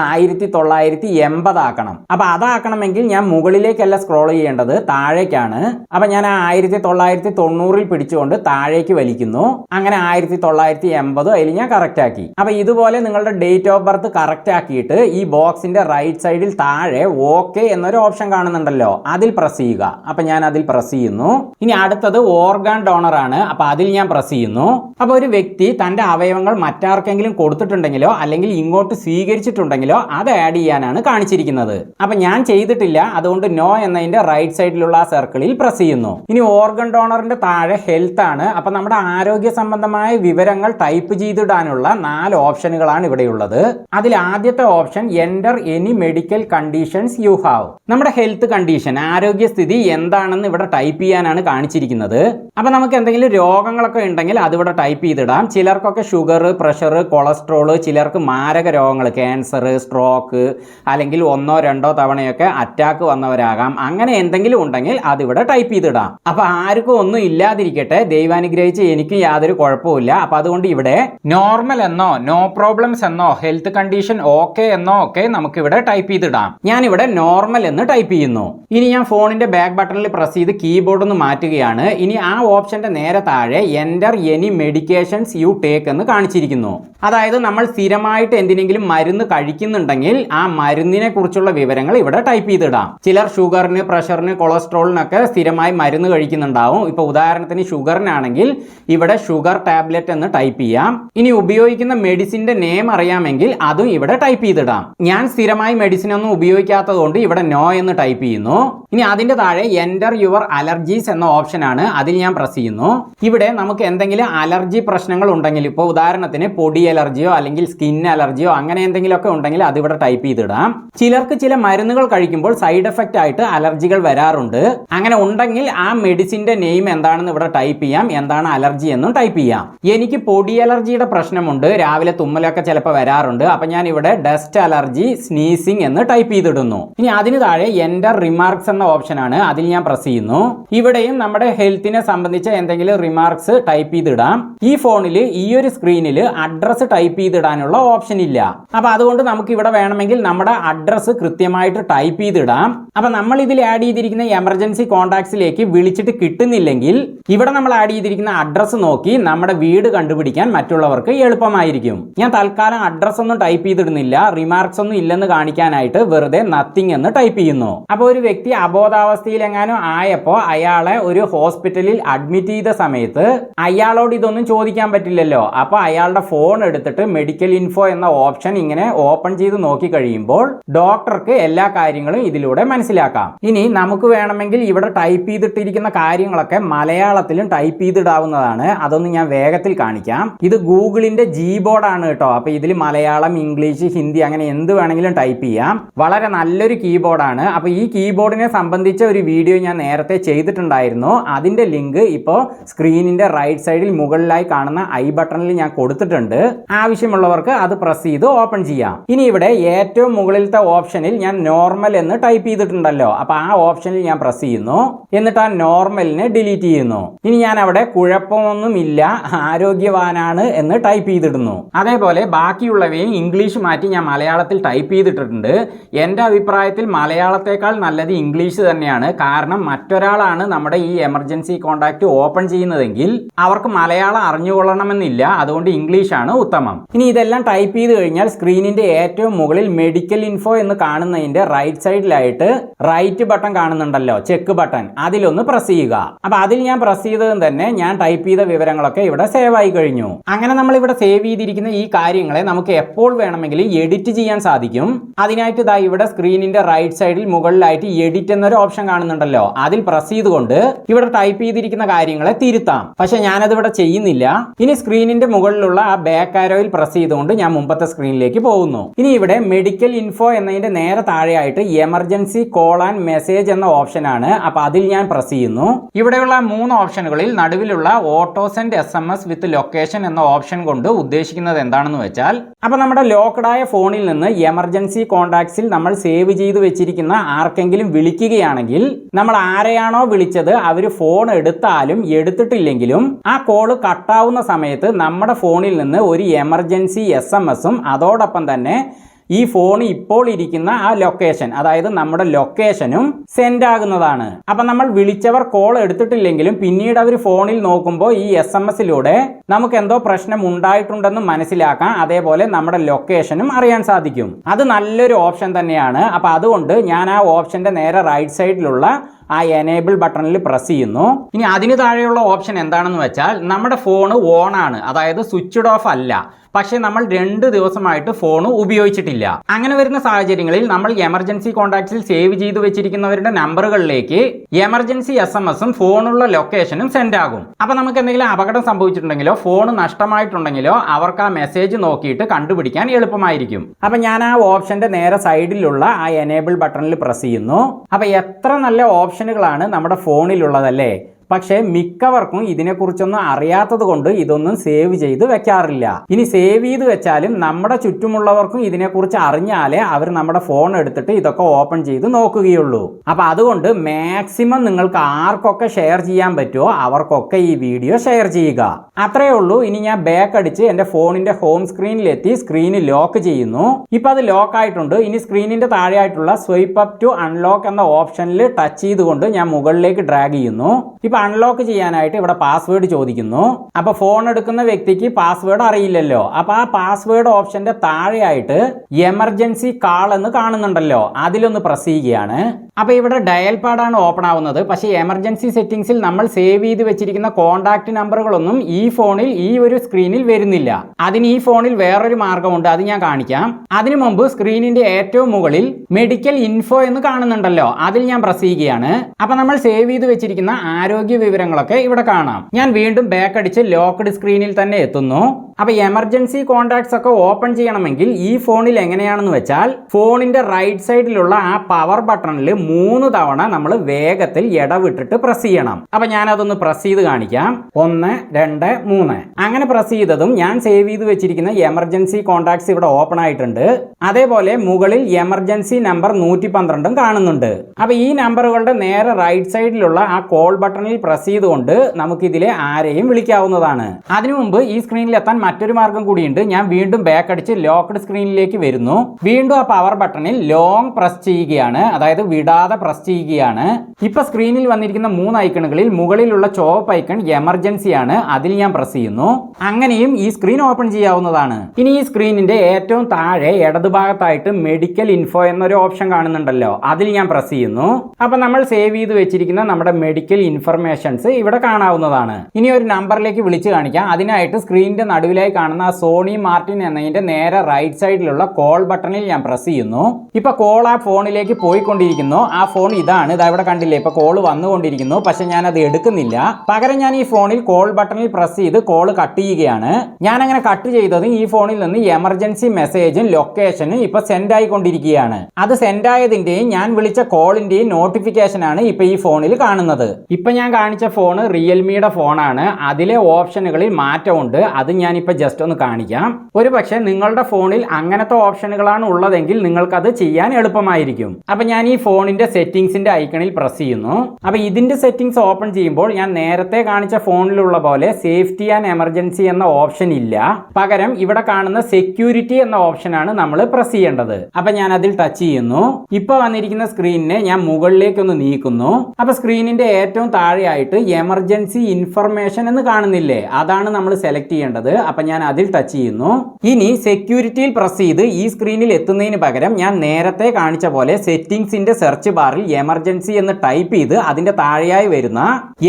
ആയിരത്തി തൊള്ളായിരത്തി എൺപതാക്കണം അപ്പൊ അതാക്കണമെങ്കിൽ ഞാൻ മുകളിലേക്കല്ല സ്ക്രോൾ ചെയ്യേണ്ടത് താഴേക്കാണ്. അപ്പൊ ഞാൻ ആ ആയിരത്തി തൊള്ളായിരത്തി തൊണ്ണൂറിൽ പിടിച്ചുകൊണ്ട് താഴേക്ക് വലിക്കുന്നു. അങ്ങനെ ആയിരത്തി തൊള്ളായിരത്തി എൺപത് അതിൽ ഞാൻ കറക്റ്റ് ആക്കി. അപ്പൊ ഇതുപോലെ നിങ്ങളുടെ ഡേറ്റ് ഓഫ് ബർത്ത് കറക്റ്റ് ആക്കിയിട്ട് ഈ ബോക്സിന്റെ റൈറ്റ് സൈഡിൽ താഴെ ഓക്കെ എന്നൊരു ഓപ്ഷൻ കാണുന്നുണ്ടല്ലോ. അതിൽ പ്രസ് ചെയ്യുക. അപ്പൊ ഞാൻ അതിൽ പ്രസ് ചെയ്യുന്നു. ഇനി അടുത്തത് ഓർഗാൻ ഡോണർ ആണ്. അപ്പൊ അതിൽ ഞാൻ പ്രസ് ചെയ്യുന്നു. അപ്പൊ ഒരു വ്യക്തി തന്റെ അവയവങ്ങൾ മറ്റാർക്കെങ്കിലും കൊടുത്തിട്ടുണ്ടെങ്കിലോ അല്ലെങ്കിൽ ഇങ്ങോട്ട് സ്വീകരിച്ചിട്ടുണ്ടെങ്കിലോ അത് ആഡ് ചെയ്യാനാണ് കാണിച്ചിരിക്കുന്നത്. അപ്പൊ ഞാൻ ചെയ്തിട്ടില്ല അതുകൊണ്ട് നോ എന്നതിന്റെ റൈറ്റ് സൈഡിലുള്ള ആ സർക്കിളിൽ പ്രസ് ചെയ്യുന്നു. ഇനി ഓർഗൺ ഡോണറിന്റെ താഴെ ഹെൽത്ത് ആണ്. അപ്പൊ നമ്മുടെ ആരോഗ്യ സംബന്ധമായ വിവരങ്ങൾ ടൈപ്പ് ചെയ്തിടാനുള്ള നാല് ഓപ്ഷനുകളാണ് ഇവിടെയുള്ളത് അതിൽ ആദ്യത്തെ option enter any medical conditions you have നമ്മുടെ ഹെൽത്ത് കണ്ടീഷൻ ആരോഗ്യസ്ഥിതി എന്താണെന്ന് ഇവിടെ ടൈപ്പ് ചെയ്യാനാണ് കാണിച്ചിരിക്കുന്നത്. അപ്പൊ നമുക്ക് എന്തെങ്കിലും രോഗങ്ങളൊക്കെ ഉണ്ടെങ്കിൽ അത് ഇവിടെ ടൈപ്പ് ചെയ്തിടാം. ചിലർക്കൊക്കെ ഷുഗർ പ്രഷർ കൊളസ്ട്രോൾ ചിലർക്ക് മാരക രോഗങ്ങൾ ക്യാൻസർ സ്ട്രോക്ക് അല്ലെങ്കിൽ ഒന്നോ രണ്ടോ തവണയൊക്കെ അറ്റാക്ക് വന്നവരാകാം. അങ്ങനെ എന്തെങ്കിലും ഉണ്ടെങ്കിൽ അതിവിടെ ടൈപ്പ് ചെയ്തിടാം. അപ്പൊ ആർക്കും ഒന്നും ഇല്ലാതിരിക്കട്ടെ. ദൈവാനുഗ്രഹിച്ച് എനിക്ക് യാതൊരു കുഴപ്പമില്ല അപ്പൊ അതുകൊണ്ട് ഇവിടെ നോർമൽ എന്നോ നോ പ്രോബ്ലംസ് എന്നോ ഹെൽത്ത് കണ്ടീഷൻ ഓക്കെ എന്നോ ഒക്കെ നമുക്ക് ഇവിടെ ടൈപ്പ് ചെയ്തിടാം. ഞാൻ ഇവിടെ നോർമൽ എന്ന് ടൈപ്പ് ചെയ്യുന്നു. ഇനി ഞാൻ ഫോണിന്റെ ബാക്ക് ബട്ടണിൽ പ്രസ് ചെയ്ത് കീബോർഡ് ഒന്ന് മാറ്റുകയാണ്. ഇനി ആ ഓപ്ഷന്റെ നേരെ താഴെ enter any medications you take എന്ന് കാണിച്ചിരിക്കുന്നു. അതായത് നമ്മൾ സ്ഥിരമായിട്ട് എന്തിനെങ്കിലും മരുന്ന് കഴിക്കുന്നുണ്ടെങ്കിൽ ആ മരുന്നിനെ കുറിച്ചുള്ള വിവരങ്ങൾ ഇവിടെ ടൈപ്പ് ചെയ്തിടാം. ചിലർ ഷുഗറിന് പ്രഷറിന് കൊളസ്ട്രോളിനൊക്കെ സ്ഥിരമായി മരുന്ന് കഴിക്കുന്നുണ്ടാവും. ഇപ്പൊ ഉദാഹരണത്തിന് ഷുഗറിനാണെങ്കിൽ ഇവിടെ ഷുഗർ ടാബ്ലറ്റ് എന്ന് ടൈപ്പ് ചെയ്യാം. ഇനി ഉപയോഗിക്കുന്ന മെഡിസിന്റെ നെയിം അറിയാമെങ്കിൽ അതും ഇവിടെ ടൈപ്പ് ചെയ്തിടാം. ഞാൻ സ്ഥിരമായി മെഡിസിൻ ഒന്നും ഉപയോഗിക്കാത്തത് ഇവിടെ നോ എന്ന് ടൈപ്പ് ചെയ്യുന്നു. ഇനി അതിന്റെ താഴെ എന്റർ യുവർ അലർജീസ് എന്ന ഓപ്ഷൻ ആണ് അതിൽ ഞാൻ പ്രസ് ചെയ്യുന്നു. ഇവിടെ നമുക്ക് എന്തെങ്കിലും അലർജി പ്രശ്നങ്ങൾ ഉണ്ടെങ്കിൽ ഇപ്പോൾ ഉദാഹരണത്തിന് പൊടി അലർജിയോ അല്ലെങ്കിൽ സ്കിൻ അലർജിയോ അങ്ങനെ എന്തെങ്കിലുമൊക്കെ ഉണ്ടെങ്കിൽ അതിവിടെ ടൈപ്പ് ചെയ്തിടാം. ചിലർക്ക് ചില മരുന്നുകൾ കഴിക്കുമ്പോൾ സൈഡ് എഫക്റ്റ് ആയിട്ട് അലർജികൾ വരാറുണ്ട്. അങ്ങനെ ഉണ്ടെങ്കിൽ ആ മെഡിസിന്റെ നെയിം എന്താണെന്ന് ഇവിടെ ടൈപ്പ് ചെയ്യാം. എന്താണ് അലർജി എന്നും ടൈപ്പ് ചെയ്യാം. എനിക്ക് പൊടി അലർജിയുടെ പ്രശ്നമുണ്ട്. രാവിലെ തുമ്മലൊക്കെ ചിലപ്പോൾ വരാറുണ്ട്. അപ്പൊ ഞാൻ ഇവിടെ ഡസ്റ്റ് അലർജി സ്നീസിംഗ് എന്ന് ടൈപ്പ് ചെയ്തിടുന്നു. ഇനി അതിന് താഴെ എന്റർ റിമാർക്സ് എന്ന ഓപ്ഷൻ ആണ്. അതിൽ ഞാൻ പ്രസ് ചെയ്യുന്നു. ഇവിടെയും നമ്മുടെ ഹെൽത്തിനെ സംബന്ധിച്ച എന്തെങ്കിലും റിമാർക്സ് ടൈപ്പ് ചെയ്തിടാം. ഈ ഫോണിൽ ഈ ഒരു സ്ക്രീനിൽ അഡ്രസ് ടൈപ്പ് ചെയ്തിടാനുള്ള ഓപ്ഷൻ ഇല്ല. അപ്പൊ അതുകൊണ്ട് നമുക്ക് ഇവിടെ വേണമെങ്കിൽ നമ്മുടെ അഡ്രസ്സ് കൃത്യമായിട്ട് ടൈപ്പ് ചെയ്തിടാം. അപ്പൊ നമ്മൾ ഇതിൽ ആഡ് ചെയ്തിരിക്കുന്ന എമർജൻസി കോൺടാക്ട്സിലേക്ക് വിളിച്ചിട്ട് കിട്ടുന്നില്ലെങ്കിൽ ഇവിടെ നമ്മൾ ആഡ് ചെയ്തിരിക്കുന്ന അഡ്രസ്സ് നോക്കി നമ്മുടെ വീട് കണ്ടുപിടിക്കാൻ മറ്റുള്ളവർക്ക് എളുപ്പമായിരിക്കും. ഞാൻ തൽക്കാലം അഡ്രസ്സ് ഒന്നും ടൈപ്പ് ചെയ്തിടുന്നില്ല റിമാർക്സ് ഒന്നും ഇല്ലെന്ന് കാണിക്കാനായിട്ട് വെറുതെ നത്തിങ് എന്ന് ടൈപ്പ് ചെയ്യുന്നു. അപ്പോൾ ഒരു വ്യക്തി അബോധാവസ്ഥയിൽ എങ്ങാനും ആയപ്പോൾ അയാളെ ഒരു ഹോസ്പിറ്റലിൽ അഡ്മിറ്റ് ചെയ്ത സമയത്ത് അയാളോട് ഇതൊന്നും ചോദിക്കാൻ പറ്റില്ലല്ലോ. അപ്പോൾ അയാളുടെ ഫോൺ എടുത്തിട്ട് മെഡിക്കൽ ഇൻഫോ എന്ന ഓപ്ഷൻ ഇങ്ങനെ ഓപ്പൺ ചെയ്ത് നോക്കി കഴിയുമ്പോൾ ഡോക്ടർക്ക് എല്ലാ കാര്യങ്ങളും ഇതിലൂടെ മനസ്സിലാക്കാം. ഇനി നമുക്ക് വേണമെങ്കിൽ ഇവിടെ ടൈപ്പ് ചെയ്തിട്ടിരിക്കുന്ന കാര്യങ്ങളൊക്കെ മലയാളത്തിലും ടൈപ്പ് ചെയ്തിടാവുന്നതാണ്. അതൊന്ന് ഞാൻ വേഗത്തിൽ കാണിക്കാം. ഇത് ഗൂഗിളിന്റെ ജി ബോർഡാണ് കേട്ടോ. അപ്പൊ ഇതിൽ മലയാളം ഇംഗ്ലീഷ് ഹിന്ദി അങ്ങനെ എന്ത് വേണമെങ്കിലും ടൈപ്പ് ചെയ്യാം. വളരെ നല്ലൊരു കീബോർഡാണ് അപ്പൊ ഈ കീബോർഡിനെ സംബന്ധിച്ച ഒരു വീഡിയോ ഞാൻ നേരത്തെ ചെയ്തിട്ടുണ്ടായിരുന്നു. അതിന്റെ ലിങ്ക് ഇപ്പോൾ സ്ക്രീനിന്റെ റൈറ്റ് സൈഡിൽ മുകളിലായി കാണുന്ന ഐ ബട്ടണിൽ ഞാൻ കൊടുത്തിട്ടുണ്ട്. ആവശ്യമുള്ളവർക്ക് അത് പ്രസ് ചെയ്ത് ഓപ്പൺ ചെയ്യാം. ഇനി ഇവിടെ ഏറ്റവും മുകളിലത്തെ ഓപ്ഷനിൽ ഞാൻ നോർമൽ എന്ന് ടൈപ്പ് ചെയ്തിട്ടുണ്ടല്ലോ. അപ്പൊ ആ ഓപ്ഷനിൽ ഞാൻ പ്രസ് ചെയ്യുന്നു. എന്നിട്ട് ആ നോർമലിനെ ഡിലീറ്റ് ചെയ്യുന്നു. ഇനി ഞാൻ അവിടെ കുഴപ്പമൊന്നുമില്ല ആരോഗ്യവാനാണ് എന്ന് ടൈപ്പ് ചെയ്തിടുന്നു. അതേപോലെ ബാക്കിയുള്ളവയും ഇംഗ്ലീഷ് മാറ്റി ഞാൻ മലയാളത്തിൽ ടൈപ്പ് ചെയ്തിട്ടുണ്ട് എന്റെ അഭിപ്രായത്തിൽ മലയാളത്തെക്കാൾ നല്ലത് ഇംഗ്ലീഷ് തന്നെയാണ്. കാരണം മറ്റൊരാളാണ് നമ്മുടെ ഈ എമർജൻസി കോൺടാക്ട് ഓപ്പൺ ചെയ്യുന്നതെങ്കിൽ അവർക്ക് മലയാളം അറിഞ്ഞുകൊള്ളണമെന്നില്ല. അതുകൊണ്ട് ഇംഗ്ലീഷാണ് ഉത്തമം. ഇനി ഇതെല്ലാം ടൈപ്പ് ചെയ്ത് കഴിഞ്ഞാൽ സ്ക്രീനിന്റെ ഏറ്റവും മുകളിൽ മെഡിക്കൽ ഇൻഫോ എന്ന് കാണുന്നതിന്റെ റൈറ്റ് സൈഡിലായിട്ട് റൈറ്റ് ബട്ടൺ കാണുന്നുണ്ടല്ലോ ചെക്ക് ബട്ടൺ അതിലൊന്ന് പ്രസ് ചെയ്യുക. അപ്പൊ അതിൽ ഞാൻ പ്രസ് ചെയ്തതും തന്നെ ഞാൻ ടൈപ്പ് ചെയ്ത വിവരങ്ങളൊക്കെ ഇവിടെ സേവ് ആയി കഴിഞ്ഞു. അങ്ങനെ നമ്മൾ ഇവിടെ സേവ് ചെയ്തിരിക്കുന്ന ഈ കാര്യങ്ങളെ നമുക്ക് എപ്പോൾ വേണമെങ്കിലും എഡിറ്റ് ചെയ്യാൻ സാധിക്കും. അതിനായിട്ട് ഇതാ ഇവിടെ സ്ക്രീനിന്റെ റൈറ്റ് സൈഡിൽ മുകളിലായിട്ട് എഡിറ്റ് എന്നൊരു ഓപ്ഷൻ കാണുന്നുണ്ടല്ലോ. അതിൽ പ്രസ് ചെയ്തുകൊണ്ട് ഇവിടെ ടൈപ്പ് ചെയ്തിരിക്കുന്ന കാര്യങ്ങളെ തിരുത്താം. പക്ഷെ ഞാനത് ഇവിടെ ചെയ്യുന്നില്ല. ഇനി സ്ക്രീനിന്റെ മുകളിലുള്ള ആ ബാക്ക് ആരോയിൽ പ്രസ് ചെയ്തുകൊണ്ട് ഞാൻ മുമ്പത്തെ സ്ക്രീനിലേക്ക് പോകുന്നു. ഇനി ഇവിടെ മെഡിക്കൽ ഇൻഫോ എന്നതിന്റെ നേരെ താഴെയായിട്ട് എമർജൻസി കോൾ ആൻഡ് മെസ്സേജ് എന്ന ഓപ്ഷൻ ആണ്. അപ്പൊ അതിൽ ഞാൻ പ്രസ് ചെയ്യുന്നു. ഇവിടെയുള്ള മൂന്ന് ഓപ്ഷനുകളിൽ നടുവിലുള്ള auto send S M S with location എന്ന ഓപ്ഷൻ കൊണ്ട് ഉദ്ദേശിക്കുന്നത് എന്താണെന്ന് വെച്ചാൽ അപ്പൊ നമ്മുടെ ലോക്ക്ഡായ ഫോണിൽ നിന്ന് എമർജൻസി കോൺടാക്ട്സിൽ നമ്മൾ സേവ് ചെയ്ത് വെച്ചിരിക്കുന്ന ആർക്കെങ്കിലും വിളിക്കുകയാണെങ്കിൽ നമ്മൾ ആരെയാണോ വിളിച്ചത് അവർ ഫോൺ എടുത്താലും എടുത്തിട്ടില്ലെങ്കിലും ആ കോൾ കട്ടാവുന്ന സമയത്ത് നമ്മുടെ ഫോണിൽ നിന്ന് ഒരു എമർജൻസി എസ് എം എസും അതോടൊപ്പം തന്നെ ഈ ഫോൺ ഇപ്പോൾ ഇരിക്കുന്ന ആ ലൊക്കേഷൻ അതായത് നമ്മുടെ ലൊക്കേഷനും സെൻഡ് ആകുന്നതാണ്. അപ്പൊ നമ്മൾ വിളിച്ചവർ കോൾ എടുത്തിട്ടില്ലെങ്കിലും പിന്നീട് അവർ ഫോണിൽ നോക്കുമ്പോൾ ഈ എസ് എം എസിലൂടെ നമുക്ക് എന്തോ പ്രശ്നം ഉണ്ടായിട്ടുണ്ടെന്ന് മനസ്സിലാക്കാം. അതേപോലെ നമ്മുടെ ലൊക്കേഷനും അറിയാൻ സാധിക്കും. അത് നല്ലൊരു ഓപ്ഷൻ തന്നെയാണ്. അപ്പൊ അതുകൊണ്ട് ഞാൻ ആ ഓപ്ഷന്റെ നേരെ റൈറ്റ് സൈഡിലുള്ള ആ എനേബിൾ ബട്ടണിൽ പ്രസ് ചെയ്യുന്നു. ഇനി അതിന് താഴെയുള്ള ഓപ്ഷൻ എന്താണെന്ന് വെച്ചാൽ നമ്മുടെ ഫോൺ ഓൺ ആണ്. അതായത് സ്വിച്ച്ഡ് ഓഫ് അല്ല. പക്ഷേ നമ്മൾ രണ്ട് ദിവസമായിട്ട് ഫോൺ ഉപയോഗിച്ചിട്ടില്ല. അങ്ങനെ വരുന്ന സാഹചര്യങ്ങളിൽ നമ്മൾ എമർജൻസി കോൺടാക്ട്സിൽ സേവ് ചെയ്തു വെച്ചിരിക്കുന്നവരുടെ നമ്പറുകളിലേക്ക് എമർജൻസി എസ് എം എസും ഫോണുള്ള ലൊക്കേഷനും സെൻഡ് ആകും. അപ്പൊ നമുക്ക് എന്തെങ്കിലും അപകടം സംഭവിച്ചിട്ടുണ്ടെങ്കിലോ ഫോൺ നഷ്ടമായിട്ടുണ്ടെങ്കിലോ അവർക്ക് ആ മെസ്സേജ് നോക്കിയിട്ട് കണ്ടുപിടിക്കാൻ എളുപ്പമായിരിക്കും. അപ്പൊ ഞാൻ ആ ഓപ്ഷന്റെ നേരെ സൈഡിലുള്ള ആ എനേബിൾ ബട്ടണിൽ പ്രസ് ചെയ്യുന്നു. അപ്പൊ എത്ര നല്ല ഓപ്ഷനുകളാണ് നമ്മുടെ ഫോണിലുള്ളതല്ലേ? പക്ഷേ മിക്കവർക്കും ഇതിനെക്കുറിച്ചൊന്നും അറിയാത്തത് കൊണ്ട് ഇതൊന്നും സേവ് ചെയ്ത് വെക്കാറില്ല. ഇനി സേവ് ചെയ്ത് വെച്ചാലും നമ്മുടെ ചുറ്റുമുള്ളവർക്കും ഇതിനെക്കുറിച്ച് അറിഞ്ഞാലേ അവർ നമ്മുടെ ഫോൺ എടുത്തിട്ട് ഇതൊക്കെ ഓപ്പൺ ചെയ്ത് നോക്കുകയുള്ളൂ. അപ്പൊ അതുകൊണ്ട് മാക്സിമം നിങ്ങൾക്ക് ആർക്കൊക്കെ ഷെയർ ചെയ്യാൻ പറ്റുമോ അവർക്കൊക്കെ ഈ വീഡിയോ ഷെയർ ചെയ്യുക. അത്രയേ ഉള്ളൂ. ഇനി ഞാൻ ബാക്ക് അടിച്ച് എന്റെ ഫോണിന്റെ ഹോം സ്ക്രീനിലെത്തി. സ്ക്രീൻ ലോക്ക് ചെയ്യുന്നു. ഇപ്പൊ അത് ലോക്ക് ആയിട്ടുണ്ട്. ഇനി സ്ക്രീനിന്റെ താഴെയായിട്ടുള്ള സ്വൈപ്പ് അപ്പ് ടു അൺലോക്ക് എന്ന ഓപ്ഷനിൽ ടച്ച് ചെയ്തുകൊണ്ട് ഞാൻ മുകളിലേക്ക് ഡ്രാഗ് ചെയ്യുന്നു. ഇപ്പൊ അൺലോക്ക് ചെയ്യാനായിട്ട് ഇവിടെ പാസ്വേഡ് ചോദിക്കുന്നു. അപ്പോൾ ഫോൺ എടുക്കുന്ന വ്യക്തിക്ക് പാസ്വേഡ് അറിയില്ലല്ലോ. അപ്പോൾ ആ പാസ്വേഡ് ഓപ്ഷന്റെ താഴെയായിട്ട് എമർജൻസി കാൾ എന്ന് കാണുന്നുണ്ടല്ലോ. അതിലൊന്ന് പ്രസ് ചെയ്യുകയാണ്. അപ്പോൾ ഇവിടെ ഡയൽ പാഡാണ് ഓപ്പൺ ആവുന്നത്. പക്ഷേ എമർജൻസി സെറ്റിംഗ്സിൽ നമ്മൾ സേവ് ചെയ്ത് വെച്ചിരിക്കുന്ന കോൺടാക്ട് നമ്പറുകളൊന്നും ഈ ഫോണിൽ ഈ ഒരു സ്ക്രീനിൽ വരുന്നില്ല. അതിന് ഈ ഫോണിൽ വേറൊരു മാർഗമുണ്ട്. അത് ഞാൻ കാണിക്കാം. അതിനു മുമ്പ് സ്ക്രീനിന്റെ ഏറ്റവും മുകളിൽ മെഡിക്കൽ ഇൻഫോ എന്ന് കാണുന്നുണ്ടല്ലോ. അതിൽ ഞാൻ പ്രസ് ചെയ്യുകയാണ്. അപ്പോൾ നമ്മൾ സേവ് ചെയ്ത് വെച്ചിരിക്കുന്ന ആരോഗ്യ വിവരങ്ങളൊക്കെ ഇവിടെ കാണാം. ഞാൻ വീണ്ടും ബാക്ക് അടിച്ച് ലോക്ക്ഡ് സ്ക്രീനിൽ തന്നെ എത്തുന്നു. അപ്പൊ എമർജൻസി കോൺടാക്ട്സ് ഒക്കെ ഓപ്പൺ ചെയ്യണമെങ്കിൽ ഈ ഫോണിൽ എങ്ങനെയാണെന്ന് വെച്ചാൽ ഫോണിന്റെ റൈറ്റ് സൈഡിലുള്ള ആ പവർ ബട്ടണിൽ മൂന്ന് തവണ നമ്മൾ വേഗത്തിൽ ഇടവിട്ടിട്ട് പ്രസ് ചെയ്യണം. അപ്പോൾ ഞാനതൊന്ന് പ്രസ് ചെയ്ത് കാണിക്കാം. ഒന്ന് രണ്ട് മൂന്ന്. അങ്ങനെ പ്രസ് ചെയ്തതും ഞാൻ സേവ് ചെയ്ത് വെച്ചിരിക്കുന്ന എമർജൻസി കോൺടാക്ട്സ് ഇവിടെ ഓപ്പൺ ആയിട്ടുണ്ട്. അതേപോലെ മുകളിൽ എമർജൻസി നമ്പർ നൂറ്റി പന്ത്രണ്ടും കാണുന്നുണ്ട്. അപ്പോൾ ഈ നമ്പറുകളുടെ നേരെ റൈറ്റ് സൈഡിലുള്ള ആ കോൾ ബട്ടണിൽ പ്രസ് ചെയ്തുകൊണ്ട് നമുക്കിതിലെ ആരെയും വിളിക്കാവുന്നതാണ്. അതിനു മുമ്പ് ഈ സ്ക്രീനിൽ എത്താൻ മറ്റൊരു മാർഗം കൂടിയുണ്ട്. ഞാൻ വീണ്ടും ബാക്ക് അടിച്ച് ലോക്ക്ഡ് സ്ക്രീനിലേക്ക് വരുന്നു. വീണ്ടും ആ പവർ ബട്ടണിൽ ലോങ് പ്രസ് ചെയ്യുകയാണ്. അതായത് വിടാതെ പ്രസ് ചെയ്യുകയാണ്. ഇപ്പൊ സ്ക്രീനിൽ വന്നിരിക്കുന്ന മൂന്ന് ഐക്കണുകളിൽ മുകളിലുള്ള ചോപ്പ് ഐക്കൺ എമർജൻസി ആണ്. അതിൽ ഞാൻ പ്രസ് ചെയ്യുന്നു. അങ്ങനെയും ഈ സ്ക്രീൻ ഓപ്പൺ ചെയ്യാവുന്നതാണ്. ഇനി ഈ സ്ക്രീനിന്റെ ഏറ്റവും താഴെ ഇടതുഭാഗത്തായിട്ട് മെഡിക്കൽ ഇൻഫോ എന്നൊരു ഓപ്ഷൻ കാണുന്നുണ്ടല്ലോ. അതിൽ ഞാൻ പ്രസ് ചെയ്യുന്നു. അപ്പൊ നമ്മൾ സേവ് ചെയ്ത് വെച്ചിരിക്കുന്ന നമ്മുടെ മെഡിക്കൽ ഇൻഫർമേഷൻസ് ഇവിടെ കാണാവുന്നതാണ്. ഇനി ഒരു നമ്പറിലേക്ക് വിളിച്ചു കാണിക്കാം. അതിനായിട്ട് സ്ക്രീനിന്റെ നടുവിലായി കാണുന്ന ആ സോണി മാർട്ടിൻ എന്നതിന്റെ നേരെ റൈറ്റ് സൈഡിലുള്ള കോൾ ബട്ടണിൽ ഞാൻ പ്രസ് ചെയ്യുന്നു. ഇപ്പൊ കോൾ ആ ഫോണിലേക്ക് പോയിക്കൊണ്ടിരിക്കുന്നു. ആ ഫോൺ ഇതാണ്. ഇതാ ഇവിടെ കണ്ടില്ലേ ഇപ്പൊ കോൾ വന്നുകൊണ്ടിരിക്കുന്നു. പക്ഷെ ഞാൻ അത് എടുക്കുന്നില്ല. പകരം ഞാൻ ഈ ഫോണിൽ കോൾ ബട്ടണിൽ പ്രസ് ചെയ്ത് കോൾ കട്ട് ചെയ്യുകയാണ്. ഞാൻ അങ്ങനെ കട്ട് ചെയ്തത് ഈ ഫോണിൽ നിന്ന് എമർജൻസി മെസ്സേജും ലൊക്കേഷനും ഇപ്പൊ സെൻഡ് ആയിക്കൊണ്ടിരിക്കുകയാണ്. അത് സെൻഡ് ആയതിന്റെയും ഞാൻ വിളിച്ച കോളിന്റെയും നോട്ടിഫിക്കേഷൻ ആണ് ഇപ്പൊ ഈ ഫോണിൽ കാണുന്നത്. ഇപ്പൊ ഞാൻ കാണിച്ച ഫോൺ റിയൽമിയുടെ ഫോണാണ് അതിലെ ഓപ്ഷനുകളിൽ മാറ്റമുണ്ട്. അത് ഞാനിപ്പോൾ ജസ്റ്റ് ഒന്ന് കാണിക്കാം. ഒരു പക്ഷേ നിങ്ങളുടെ ഫോണിൽ അങ്ങനത്തെ ഓപ്ഷനുകളാണ് ഉള്ളതെങ്കിൽ നിങ്ങൾക്കത് ചെയ്യാൻ എളുപ്പമായിരിക്കും. അപ്പം ഞാൻ ഈ ഫോണിന്റെ സെറ്റിംഗ്സിന്റെ ഐക്കണിൽ പ്രസ് ചെയ്യുന്നു. അപ്പം ഇതിന്റെ സെറ്റിംഗ്സ് ഓപ്പൺ ചെയ്യുമ്പോൾ ഞാൻ നേരത്തെ കാണിച്ച ഫോണിലുള്ള പോലെ സേഫ്റ്റി ആൻഡ് എമർജൻസി എന്ന ഓപ്ഷൻ ഇല്ല. പകരം ഇവിടെ കാണുന്ന സെക്യൂരിറ്റി എന്ന ഓപ്ഷനാണ് നമ്മൾ പ്രസ് ചെയ്യേണ്ടത്. അപ്പൊ ഞാൻ അതിൽ ടച്ച് ചെയ്യുന്നു. ഇപ്പോൾ വന്നിരിക്കുന്ന സ്ക്രീനിനെ ഞാൻ മുകളിലേക്ക് ഒന്ന് നീക്കുന്നു. അപ്പൊ സ്ക്രീനിന്റെ ഏറ്റവും താഴെയായിട്ട് എമർജൻസി ഇൻഫർമേഷൻ എന്ന് കാണുന്നില്ലേ? അതാണ് നമ്മൾ സെലക്ട് ചെയ്യേണ്ടത്. അപ്പൊ ഞാൻ അതിൽ ടച്ച് ചെയ്യുന്നു. ഇനി സെക്യൂരിറ്റിയിൽ പ്രസ് ചെയ്ത് ഈ സ്ക്രീനിൽ എത്തുന്നതിന് പകരം ഞാൻ നേരത്തെ കാണിച്ച പോലെ സെറ്റിംഗ്സിന്റെ സെർച്ച് ബാറിൽ എമർജൻസി എന്ന് ടൈപ്പ് ചെയ്ത് അതിന്റെ താഴെയായി വരുന്ന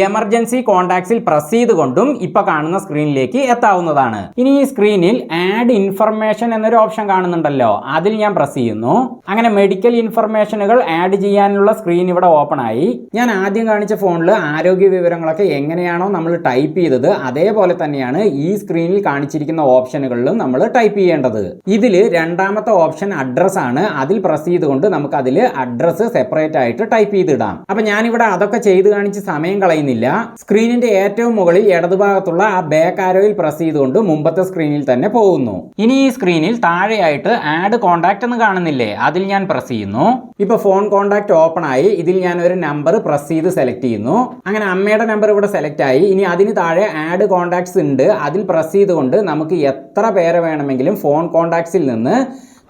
എമർജൻസി കോൺടാക്ട്സിൽ പ്രസ് ചെയ്തുകൊണ്ടും ഇപ്പൊ കാണുന്ന സ്ക്രീനിലേക്ക് എത്താവുന്നതാണ്. ഇനി ഈ സ്ക്രീനിൽ ആഡ് ഇൻഫർമേഷൻ എന്നൊരു ഓപ്ഷൻ കാണുന്നുണ്ടല്ലോ. അതിൽ ഞാൻ പ്രസ് ചെയ്യുന്നു. അങ്ങനെ മെഡിക്കൽ ഇൻഫർമേഷനുകൾ ആഡ് ചെയ്യാനുള്ള സ്ക്രീൻ ഇവിടെ ഓപ്പൺ ആയി. ഞാൻ ആദ്യം കാണിച്ച ഫോണിൽ ആരോഗ്യ വിവരങ്ങളൊക്കെ എങ്ങനെയാണോ നമ്മൾ ടൈപ്പ് ചെയ്തത് അതേപോലെ തന്നെയാണ് ഈ സ്ക്രീനിൽ കാണിച്ചിരിക്കുന്ന ഓപ്ഷനുകളിലും നമ്മൾ ടൈപ്പ് ചെയ്യേണ്ടത്. ഇതിൽ രണ്ടാമത്തെ ഓപ്ഷൻ അഡ്രസ് ആണ്. അതിൽ പ്രസ് ചെയ്തുകൊണ്ട് നമുക്ക് അതിൽ അഡ്രസ് സെപ്പറേറ്റ് ആയിട്ട് ടൈപ്പ് ചെയ്തിടാം. അപ്പൊ ഞാനിവിടെ അതൊക്കെ ചെയ്ത് കാണിച്ച് സമയം കളയുന്നില്ല. സ്ക്രീനിന്റെ ഏറ്റവും മുകളിൽ ഇടതുഭാഗത്തുള്ള ആ ബാക്ക് ആരോയിൽ പ്രസ് ചെയ്തുകൊണ്ട് മുമ്പത്തെ സ്ക്രീനിൽ തന്നെ പോകുന്നു. ഇനി ഈ സ്ക്രീനിൽ താഴെയായിട്ട് ആഡ് കോൺടാക്ട് എന്ന് കാണുന്നില്ലേ? അതിൽ ഞാൻ പ്രസ് ചെയ്യുന്നു. ഇപ്പൊ ഫോൺ കോൺടാക്ട് ഓപ്പൺ ആയി. ഇതിൽ ഞാൻ ഒരു നമ്പർ പ്രസ് ചെയ്ത് സെലക്ട് ചെയ്യുന്നു. അങ്ങനെ അമ്മയുടെ നമ്പർ ഇവിടെ സെലക്ട് ആയി. ഇനി അതിന് താഴെ ആഡ് കോൺടാക്ട്സ് ഉണ്ട്. അതിൽ പ്രസ് ചെയ്തുകൊണ്ട് നമുക്ക് എത്ര പേരെ വേണമെങ്കിലും ഫോൺ കോൺടാക്ട്സിൽ നിന്ന്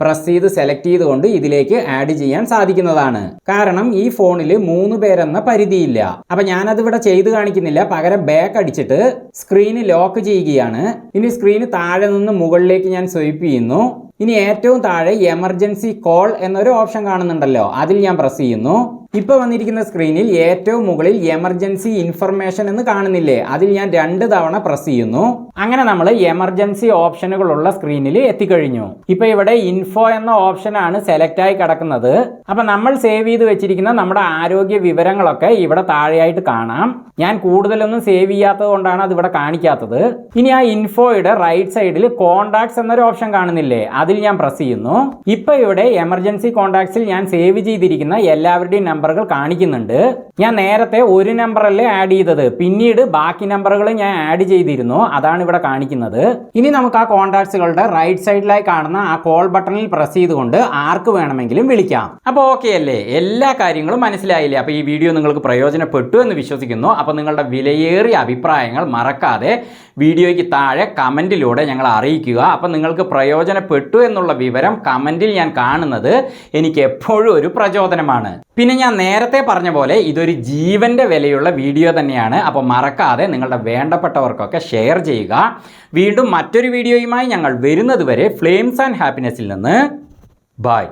പ്രസ് ചെയ്ത് സെലക്ട് ചെയ്തുകൊണ്ട് ഇതിലേക്ക് ആഡ് ചെയ്യാൻ സാധിക്കുന്നതാണ്. കാരണം ഈ ഫോണിൽ മൂന്ന് പേരെന്ന പരിധിയില്ല. അപ്പൊ ഞാനത് ഇവിടെ ചെയ്ത് കാണിക്കുന്നില്ല. പകരം ബാക്ക് അടിച്ചിട്ട് സ്ക്രീന് ലോക്ക് ചെയ്യുകയാണ്. ഇനി സ്ക്രീന് താഴെ നിന്ന് മുകളിലേക്ക് ഞാൻ സ്വൈപ്പ് ചെയ്യുന്നു. ഇനി ഏറ്റവും താഴെ എമർജൻസി കോൾ എന്നൊരു ഓപ്ഷൻ കാണുന്നുണ്ടല്ലോ. അതിൽ ഞാൻ പ്രസ് ചെയ്യുന്നു. ഇപ്പോൾ വന്നിരിക്കുന്ന സ്ക്രീനിൽ ഏറ്റവും മുകളിൽ എമർജൻസി ഇൻഫർമേഷൻ എന്ന് കാണുന്നില്ലേ? അതിൽ ഞാൻ രണ്ട് തവണ പ്രസ് ചെയ്യുന്നു. അങ്ങനെ നമ്മൾ എമർജൻസി ഓപ്ഷനുകളുള്ള സ്ക്രീനിൽ എത്തിക്കഴിഞ്ഞു. ഇപ്പോൾ ഇവിടെ ഇൻഫോ എന്ന ഓപ്ഷനാണ് സെലക്ട് ആയി കിടക്കുന്നത്. അപ്പോൾ നമ്മൾ സേവ് ചെയ്ത് വെച്ചിരിക്കുന്ന നമ്മുടെ ആരോഗ്യ വിവരങ്ങളൊക്കെ ഇവിടെ താഴെയായിട്ട് കാണാം. ഞാൻ കൂടുതലൊന്നും സേവ് ചെയ്യാത്തത് കൊണ്ടാണ് അത് ഇവിടെ കാണിക്കാത്തത്. ഇനി ആ ഇൻഫോയുടെ റൈറ്റ് സൈഡിൽ കോണ്ടാക്ട്സ് എന്നൊരു ഓപ്ഷൻ കാണുന്നില്ലേ? അതിൽ ഞാൻ പ്രസ് ചെയ്യുന്നു. ഇപ്പോൾ ഇവിടെ എമർജൻസി കോണ്ടാക്ട്സിൽ ഞാൻ സേവ് ചെയ്തിരിക്കുന്ന എല്ലാവരുടെയും നമ്പറുകൾ കാണിക്കുന്നുണ്ട്. ഞാൻ നേരത്തെ ഒരു നമ്പറല്ലേ ആഡ് ചെയ്തത്. പിന്നീട് ബാക്കി നമ്പറുകൾ ഞാൻ ആഡ് ചെയ്തിരുന്നു. അതാണ് ഇവിടെ കാണിക്കുന്നത്. ഇനി നമുക്ക് ആ കോൺടാക്ട്സുകളുടെ റൈറ്റ് സൈഡിലായി കാണുന്ന ആ കോൾ ബട്ടണിൽ പ്രസ് ചെയ്തുകൊണ്ട് ആർക്ക് വേണമെങ്കിലും വിളിക്കാം. അപ്പോൾ ഓക്കെ അല്ലേ? എല്ലാ കാര്യങ്ങളും മനസ്സിലായില്ലേ? അപ്പോൾ ഈ വീഡിയോ നിങ്ങൾക്ക് പ്രയോജനപ്പെട്ടു എന്ന് വിശ്വസിക്കുന്നു. അപ്പോൾ നിങ്ങളുടെ വിലയേറിയ അഭിപ്രായങ്ങൾ മറക്കാതെ വീഡിയോയ്ക്ക് താഴെ കമന്റിലൂടെ ഞങ്ങൾ അറിയിക്കുക. അപ്പോൾ നിങ്ങൾക്ക് പ്രയോജനപ്പെട്ടു എന്നുള്ള വിവരം കമന്റിൽ ഞാൻ കാണുന്നത് എനിക്ക് എപ്പോഴും ഒരു പ്രചോദനമാണ്. പിന്നെ ഞാൻ നേരത്തെ പറഞ്ഞ പോലെ ഇതൊരു ജീവന്റെ വിലയുള്ള വീഡിയോ തന്നെയാണ്. അപ്പോൾ മറക്കാതെ നിങ്ങളുടെ വേണ്ടപ്പെട്ടവർക്കൊക്കെ ഷെയർ ചെയ്യുക. വീണ്ടും മറ്റൊരു വീഡിയോയുമായി ഞങ്ങൾ വരുന്നത് വരെ ഫ്ലെയിംസ് ആൻഡ് ഹാപ്പിനെസ്സിൽ നിന്ന്. ബായ്